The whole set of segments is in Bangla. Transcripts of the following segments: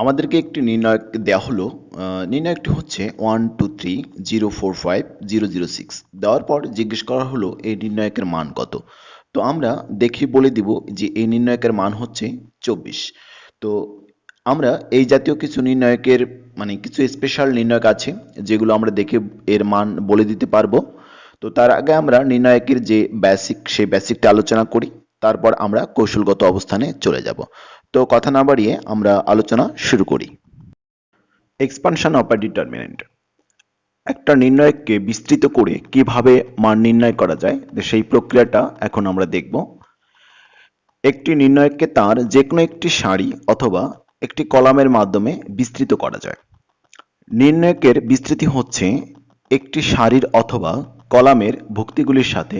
আমাদেরকে একটি নির্ণায়ক দেওয়া হলো নির্ণায়কটি হচ্ছে one two three zero four five zero zero six দেওয়ার পর জিজ্ঞেস করা হলো, এই নির্ণায়কের মান কত? তো আমরা দেখে বলে দিব যে এই নির্ণায়কের মান হচ্ছে চব্বিশ। তো আমরা এই জাতীয় কিছু নির্ণায়কের মানে কিছু স্পেশাল নির্ণায়ক আছে, যেগুলো আমরা দেখে এর মান বলে দিতে পারব। তো তার আগে আমরা নির্ণায়কের যে বেসিক সেই বেসিকটা আলোচনা করি, তারপর আমরা কৌশলগত অবস্থানে চলে যাব। তো কথা না বাড়িয়ে আমরা আলোচনা শুরু করি। এক্সপানশন আ ডিটারমিনেন্ট একটা নির্ণয়ককে বিস্তৃত করে কীভাবে মান নির্ণয় করা যায় সেই প্রক্রিয়াটা এখন আমরা দেখব। একটি নির্ণয়ককে তার যে কোনো একটি সারি অথবা একটি কলামের মাধ্যমে বিস্তৃত করা যায়। নির্ণয়কের বিস্তৃতি হচ্ছে একটি সারির অথবা কলামের ভুক্তিগুলির সাথে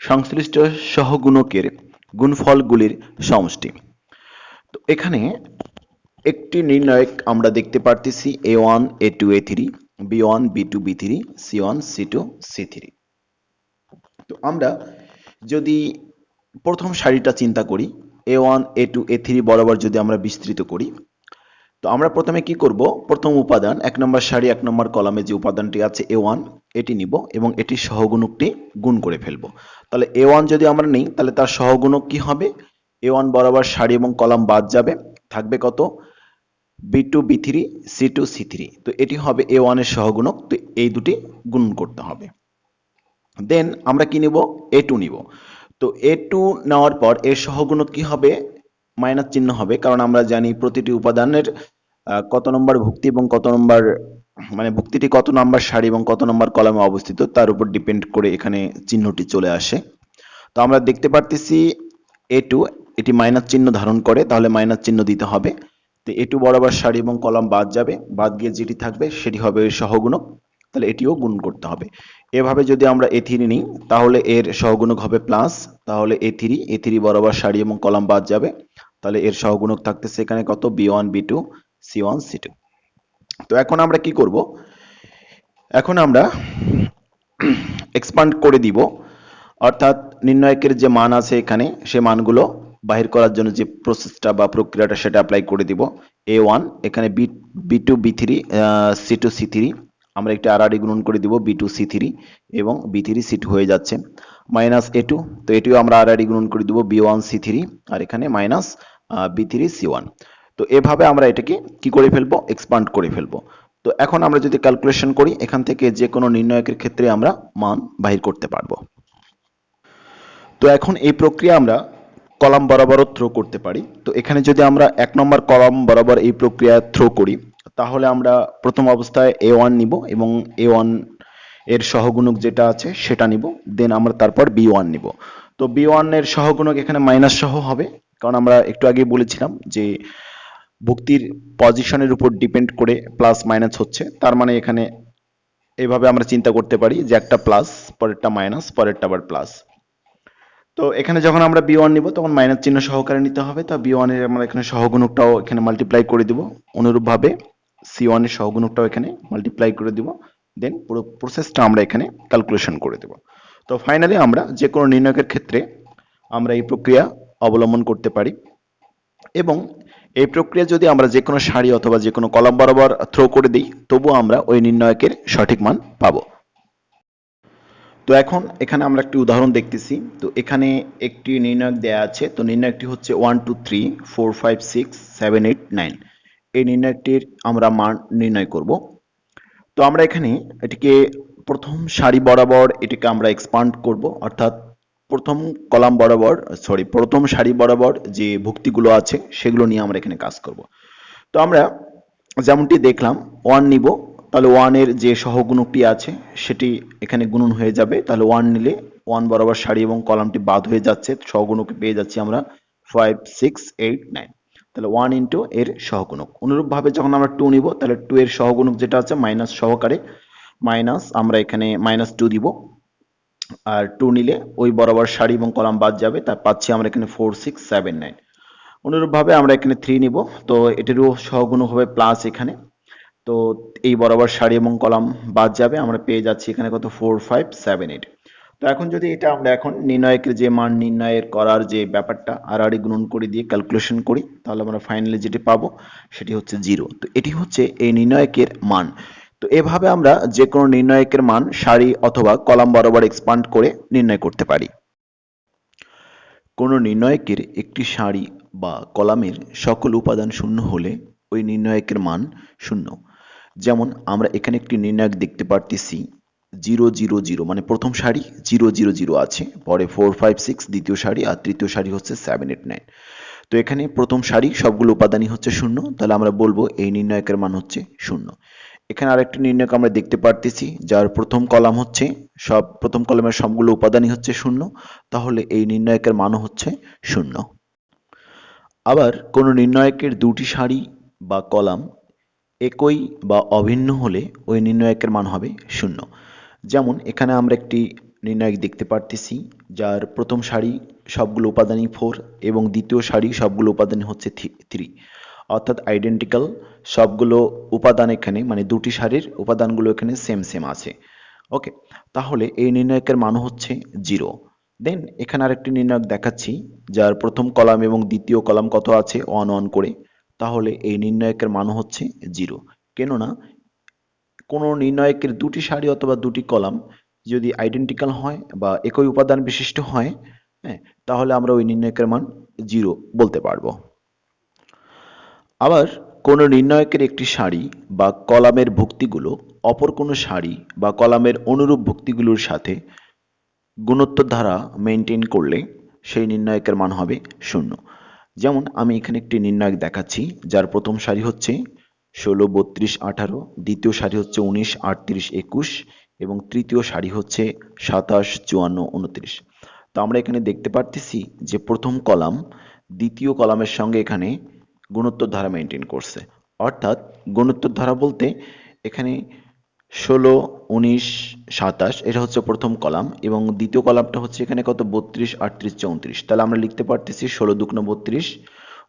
সংশ্লিষ্ট সহগুণকের গুণফলগুলির সমষ্টি। এখানে একটি নির্ণায়ক আমরা দেখতে পারতেছি A one A two A three B one B two B three C one C two C three তো আমরা যদি প্রথম সারিটা চিন্তা করি A one A two A three বরাবর যদি আমরা বিস্তৃত করি, তো আমরা প্রথমে কি করব? প্রথম উপাদান, এক নম্বর সারি, এক নম্বর কলামে যে উপাদানটি আছে এ ওয়ান এটি নিব এবং এটির সহগুণকটি গুণ করে ফেলব। তাহলে এ ওয়ান যদি আমরা নিই, তাহলে তার সহগুণক কি হবে? এ ওয়ান বরাবর সারি এবং কলাম বাদ যাবে। থাকবে কত? B two B three C two C three তো এটি হবে এ ওয়ানের সহগুণক। তো এই দুটি গুণ করতে হবে। দেন আমরা কি নিব? এ টু নিব। তো এ টু নেওয়ার পর এর সহগুণক কি হবে? মাইনাস চিহ্ন হবে। কারণ আমরা জানি প্রতিটি উপাদানের কত নম্বর ভুক্তি এবং কত নম্বর মানে ভুক্তিটি কত নম্বর সারি এবং কত নম্বর কলামে অবস্থিত, তার উপর ডিপেন্ড করে এখানে চিহ্নটি চলে আসে। তো আমরা দেখতে পারতেছি এ টু এটি মাইনাস চিহ্ন ধারণ করে, তাহলে মাইনাস চিহ্ন দিতে হবে। তো এ টু বরাবর সারি এবং কলাম বাদ যাবে। বাদ গিয়ে যেটি থাকবে সেটি হবে সহগুণক। তাহলে এটিও গুণ করতে হবে। এভাবে যদি আমরা এ থ্রি নিই, তাহলে এর সহগুণক হবে প্লাস তাহলে এ থ্রি এ থ্রি বরাবর সারি এবং কলাম বাদ যাবে। তাহলে এর সহগুণক থাকতেছে এখানে কত? B one B two C one C two তো এখন আমরা কি করব? এখন আমরা এক্সপান্ড করে দিব। অর্থাৎ নির্ণায়কের যে মান আছে এখানে, সে মানগুলো বাহির করার জন্য যে প্রসেসটা বা প্রক্রিয়াটা সেটা অ্যাপ্লাই করে দিব। এ ওয়ান এখানে B B two B three C two C three আমরা একটা আর গুণন করে দিব বি টু সি থ্রি এবং বি থ্রি সি টু হয়ে যাচ্ছে। মাইনাস এ টু তো এটিও আমরা আর গুণন করে দিব বি ওয়ান সি থ্রি আর এখানে minus B three C one তো এভাবে আমরা এটাকে কি করে ফেলব? এক্সপান্ড করে ফেলব। তো এখন আমরা যদি ক্যালকুলেশন করি, এখান থেকে যে কোনো নির্ণায়কের ক্ষেত্রে আমরা মান বাহির করতে পারব। তো এখন এই প্রক্রিয়া আমরা কলাম বরাবরও থ্রো করতে পারি। তো এখানে যদি আমরা এক নম্বর কলাম বরাবর এই প্রক্রিয়া থ্রো করি, তাহলে আমরা প্রথম অবস্থায় এ ওয়ান নিব এবং এ ওয়ানের সহগুণক যেটা আছে সেটা নিব দেন আমরা তারপর বি ওয়ান নিব। তো বি ওয়ানের সহগুণক এখানে মাইনাস সহ হবে, কারণ আমরা একটু আগে বলেছিলাম যে ভুক্তির পজিশনের উপর ডিপেন্ড করে প্লাস মাইনাস হচ্ছে। তার মানে এখানে এভাবে আমরা চিন্তা করতে পারি যে একটা প্লাস পরেরটা মাইনাস পরেরটা আবার প্লাস তো এখানে যখন আমরা বি ওয়ান নিব, তখন মাইনাস চিহ্ন সহকারে নিতে হবে। তা বি ওয়ানের আমরা এখানে সহগুণকটাও এখানে মাল্টিপ্লাই করে দিব। অনুরূপভাবে সি ওয়ানের সহগুণকটাও এখানে মাল্টিপ্লাই করে দিব। দেন পুরো প্রসেসটা আমরা এখানে ক্যালকুলেশন করে দেব। তো ফাইনালি আমরা যে কোনো নির্ণয়কের ক্ষেত্রে আমরা এই প্রক্রিয়া অবলম্বন করতে পারি। এবং এই প্রক্রিয়া যদি আমরা যে কোনো সারি অথবা যে কোনো কলাম বরাবর থ্রো করে দিই, তবুও আমরা ওই নির্ণয়কের সঠিক মান পাবো। তো এখন এখানে আমরা একটি উদাহরণ দেখতেছি। তো এখানে একটি নির্ণায়ক দেয়া আছে। তো নির্ণায়কটি হচ্ছে one two three four five six seven eight nine এই নির্ণায়কটির আমরা মান নির্ণয় করব। তো আমরা এখানে এটিকে প্রথম সারি বরাবর এটিকে আমরা এক্সপান্ড করব। অর্থাৎ প্রথম কলাম বরাবর সরি প্রথম সারি বরাবর যে ভুক্তিগুলো আছে, সেগুলো নিয়ে আমরা এখানে কাজ করব। তো আমরা যেমনটি দেখলাম ওয়ান নিব তাহলে ওয়ানের যে সহগুণকটি আছে, সেটি এখানে গুণন হয়ে যাবে। তাহলে ওয়ান নিলে ওয়ান বরাবর সারি এবং কলামটি বাদ হয়ে যাচ্ছে। সহগুণকে পেয়ে যাচ্ছি আমরা ফাইভ সিক্স এইট নাইন তাহলে ওয়ান ইন্টু এর সহগুণক। অনুরূপভাবে যখন আমরা টু নিব, তাহলে টু এর সহগুণক যেটা আছে মাইনাস সহকারে মাইনাস আমরা এখানে মাইনাস টু দিব। আর টু নিলে ওই বরাবর সারি এবং কলাম বাদ যাবে তার পাচ্ছি আমরা এখানে ফোর সিক্স সেভেন নাইন অনুরূপভাবে আমরা এখানে থ্রি নিব। তো এটিরও সহগুণক হবে প্লাস এখানে। তো এই বরাবর সারি এবং কলাম বাদ যাবে, আমরা পেয়ে যাচ্ছি এখানে কত? ফোর ফাইভ সেভেন এইট তো এখন যদি এটা আমরা এখন নির্ণায়কের যে মান নির্ণয়ের করার যে ব্যাপারটা আর আড়ি গুণন করে দিয়ে ক্যালকুলেশন করি, তাহলে আমরা ফাইনালি যেটি পাবো সেটি হচ্ছে জিরো তো এটি হচ্ছে এই নির্ণায়কের মান। তো এভাবে আমরা যে কোনো নির্ণায়কের মান সারি অথবা কলাম বরাবর এক্সপান্ড করে নির্ণয় করতে পারি। কোনো নির্ণায়কের একটি সারি বা কলামের সকল উপাদান শূন্য হলে ওই নির্ণায়কের মান শূন্য। যেমন আমরা এখানে একটি নির্ণায়ক দেখতে পারতেছি, জিরো জিরো জিরো মানে প্রথম সারি জিরো জিরো জিরো আছে, পরে ফোর ফাইভ সিক্স দ্বিতীয় সারি, আর তৃতীয় সারি হচ্ছে সেভেন এইট নাইন। তো এখানে প্রথম সারি সবগুলো উপাদানই হচ্ছে শূন্য, তাহলে আমরা বলব এই নির্ণায়কের মান হচ্ছে শূন্য। এখানে আরেকটি নির্ণায়ক আমরা দেখতে পারতেছি, যার প্রথম কলাম হচ্ছে সব, প্রথম কলামের সবগুলো উপাদানই হচ্ছে শূন্য, তাহলে এই নির্ণায়কের মানও হচ্ছে শূন্য। আবার কোনো নির্ণায়কের দুটি সারি বা কলাম একই বা অভিন্ন হলে ওই নির্ণায়কের মান হবে শূন্য। যেমন এখানে আমরা একটি নির্ণায়ক দেখতে পারতেছি, যার প্রথম সারি সবগুলো উপাদানই ফোর এবং দ্বিতীয় সারি সবগুলো উপাদান হচ্ছে থ্রি অর্থাৎ আইডেন্টিক্যাল সবগুলো উপাদান এখানে মানে দুটি সারির উপাদানগুলো এখানে সেম সেম আছে। ওকে তাহলে এই নির্ণায়কের মান হচ্ছে জিরো দেন এখানে আরেকটি নির্ণায়ক দেখাচ্ছি, যার প্রথম কলাম এবং দ্বিতীয় কলাম কত আছে? ওয়ান ওয়ান করে। তাহলে এই নির্ণায়কের মান হচ্ছে জিরো। কেননা কোনো নির্ণায়কের দুটি সারি অথবা দুটি কলাম যদি আইডেন্টিক্যাল হয় বা একই উপাদান বিশিষ্ট হয় হ্যাঁ তাহলে আমরা ওই নির্ণায়কের মান জিরো বলতে পারব। আবার কোনো নির্ণায়কের একটি সারি বা কলামের ভুক্তিগুলো অপর কোনো সারি বা কলামের অনুরূপ ভুক্তিগুলোর সাথে গুণোত্তর ধারা মেনটেন করলে সেই নির্ণায়কের মান হবে শূন্য। যেমন আমি এখানে একটি নির্ণায়ক দেখাচ্ছি, যার প্রথম সারি হচ্ছে ষোলো, বত্রিশ, আঠারো, দ্বিতীয় সারি হচ্ছে উনিশ, আটত্রিশ, একুশ, এবং তৃতীয় সারি হচ্ছে সাতাশ, চুয়ান্ন, উনত্রিশ। তো আমরা এখানে দেখতে পারতেছি যে প্রথম কলাম দ্বিতীয় কলামের সঙ্গে এখানে গুণোত্তর ধারা মেনটেন করছে। অর্থাৎ গুণোত্তর ধারা বলতে এখানে ষোলো উনিশ সাতাশ, এটা হচ্ছে প্রথম কলাম এবং দ্বিতীয় কলামটা হচ্ছে এখানে কত? বত্রিশ, আটত্রিশ, চৌত্রিশ। তাহলে আমরা লিখতে পারতেছি ষোলো দুগ্ন বত্রিশ,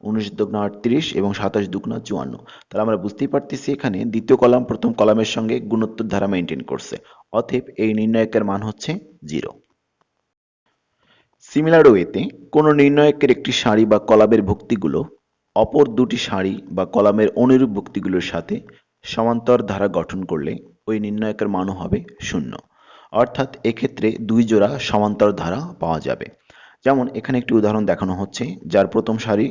উনিশ দুগ্ন আটত্রিশ এবং সাতাশ দুগ্ন চুয়ান্ন। তাহলে আমরা বুঝতেই পারতেছি এখানে দ্বিতীয় কলাম প্রথম কলামের সঙ্গে গুণোত্তর ধারা মেনটেন করছে। অতএব এই নির্ণায়কের মান হচ্ছে জিরো সিমিলার ওয়েতে কোনো নির্ণায়কের একটি সারি বা কলামের ভুক্তিগুলো অপর দুটি সারি বা কলামের অনুরূপ ভুক্তিগুলোর সাথে সমান্তর ধারা গঠন করলে ওই নির্ণায়কের মানও হবে শূন্য। অর্থাৎ এক্ষেত্রে দুই জোড়া সমান্তর ধারা পাওয়া যাবে। যেমন এখানে একটি উদাহরণ দেখানো হচ্ছে, যার প্রথম সারি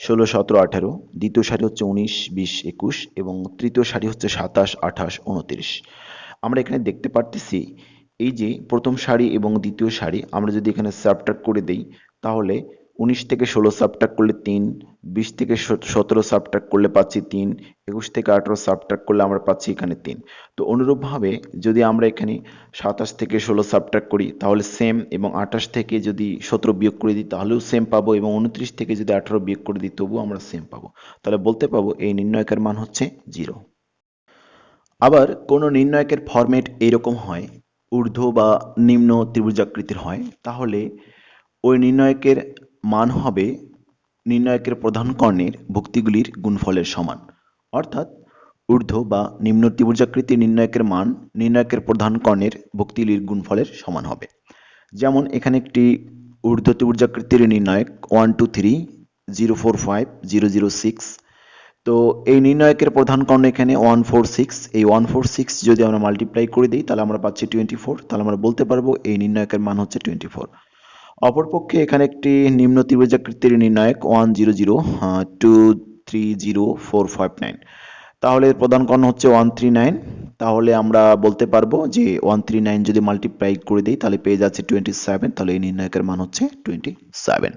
ষোলো, সতেরো, আঠারো, দ্বিতীয় সারি হচ্ছে উনিশ, বিশ, একুশ এবং তৃতীয় সারি হচ্ছে সাতাশ, আঠাশ, উনত্রিশ। আমরা এখানে দেখতে পারতেছি, এই যে প্রথম সারি এবং দ্বিতীয় সারি, আমরা যদি এখানে সাবট্রাক্ট করে দেই, তাহলে উনিশ থেকে ষোলো সাবট্রাক্ট করলে তিন, বিশ থেকে সতেরো সাবট্রাক্ট করলে পাচ্ছি তিন, একুশ থেকে আঠেরো সাবট্রাক্ট করলে আমরা পাচ্ছি এখানে তিন। তো অনুরূপভাবে যদি আমরা এখানে সাতাশ থেকে ষোলো সাবট্রাক্ট করি, তাহলে সেম এবং আঠাশ থেকে যদি সতেরো বিয়োগ করে দিই, তাহলেও সেম পাবো এবং উনত্রিশ থেকে যদি আঠারো বিয়োগ করে দিই, তবুও আমরা সেম পাবো। তাহলে বলতে পাবো এই নির্ণয়কের মান হচ্ছে জিরো। আবার কোনো নির্ণয়কের ফরম্যাট এইরকম হয়, ঊর্ধ্ব বা নিম্ন ত্রিভুজাকৃতির হয়, তাহলে ওই নির্ণয়কের মান হবে নির্ণায়কের প্রধান কর্ণের ভুক্তিগুলির গুণফলের সমান। অর্থাৎ ঊর্ধ্ব বা নিম্ন ত্রিভুজাকৃতির নির্ণায়কের মান নির্ণায়কের প্রধান কর্ণের ভুক্তিগুলির গুণফলের সমান হবে। যেমন এখানে একটি ঊর্ধ্ব ত্রিভুজাকৃতির নির্ণায়ক one, two, three, zero, four, five, zero zero, six. তো এই নির্ণায়কের প্রধান কর্ণ এখানে ওয়ান, ফোর, সিক্স। এই ওয়ান, ফোর, সিক্স যদি আমরা মাল্টিপ্লাই করে দিই, তাহলে আমরা পাচ্ছি টোয়েন্টি ফোর তাহলে আমরা বলতে পারব এই নির্ণায়কের মান হচ্ছে টোয়েন্টি ফোর অপরপক্ষে এখানে একটি নিম্ন ত্রিভুজাকৃতির নির্ণায়ক one zero zero two three zero four five nine তাহলে প্রধান কর্ণ হচ্ছে ওয়ান থ্রি নাইন তাহলে আমরা বলতে পারব যে ওয়ান থ্রি নাইন যদি মাল্টিপ্লাই করে দিই, তাহলে পেয়ে যাচ্ছে টোয়েন্টি সেভেন তাহলে এই নির্ণায়কের মান হচ্ছে টোয়েন্টি সেভেন